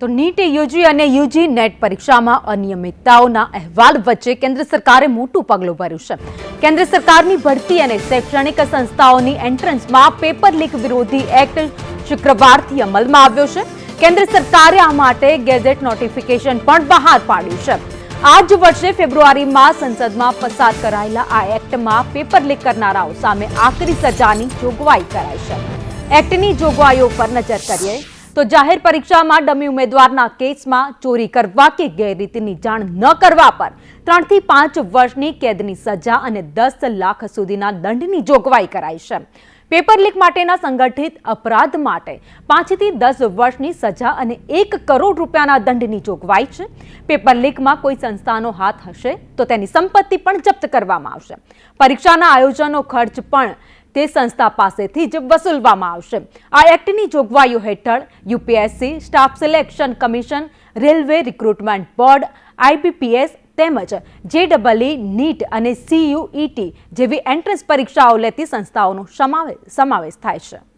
તો NEET UG અને UG NET પરીક્ષામાં અનિયમિતતાઓના અહેવાલ વચ્ચે કેન્દ્ર સરકારે મોટું પગલું ભર્યું છે. કેન્દ્ર સરકારની ભરતી અને શૈક્ષણિક સંસ્થાઓની એન્ટ્રન્સમાં પેપર લીક વિરોધી એક્ટ શુક્રવારથી અમલમાં આવ્યો છે. કેન્દ્ર સરકારે આ માટે ગેઝેટ નોટિફિકેશન પણ બહાર પાડ્યું છે. આ જ વર્ષે ફેબ્રુઆરીમાં સંસદમાં પસાર કરાયેલા આ એક્ટમાં પેપર લીક કરનારાઓ સામે આકરી સજાની જોગવાઈ કરાઈ છે. એક્ટની જોગવાઈઓ પર નજર કરીએ તો જાહેર પરીક્ષામાં ડમી ઉમેદવારના કેસમાં ચોરી કરવા કે ગેરરીતિની જાણ ન કરવા પર ત્રણથી પાંચ વર્ષની કેદની સજા અને દસ લાખ સુધીના દંડની જોગવાઈ કરાઈ છે. પેપર લીક માટેના સંગઠિત અપરાધ માટે પાંચથી દસ વર્ષની સજા અને એક કરોડ રૂપિયાના દંડની જોગવાઈ છે. પેપર લીકમાં કોઈ સંસ્થાનો હાથ હશે તો તેની સંપત્તિ પણ જપ્ત કરવામાં આવશે. પરીક્ષાના આયોજનનો ખર્ચ પણ તે સંસ્થા પાસેથી જ વસૂલવામાં આવશે. આ એક્ટની જોગવાઈઓ હેઠળ UPSC, staff selection commission, railway recruitment board, IBPS તેમજ જેડબલઈ, નીટ અને સીયુઈટી જેવી એન્ટ્રન્સ પરીક્ષાઓ લેતી સંસ્થાઓનો સમાવે- સમાવેશ થાય છે.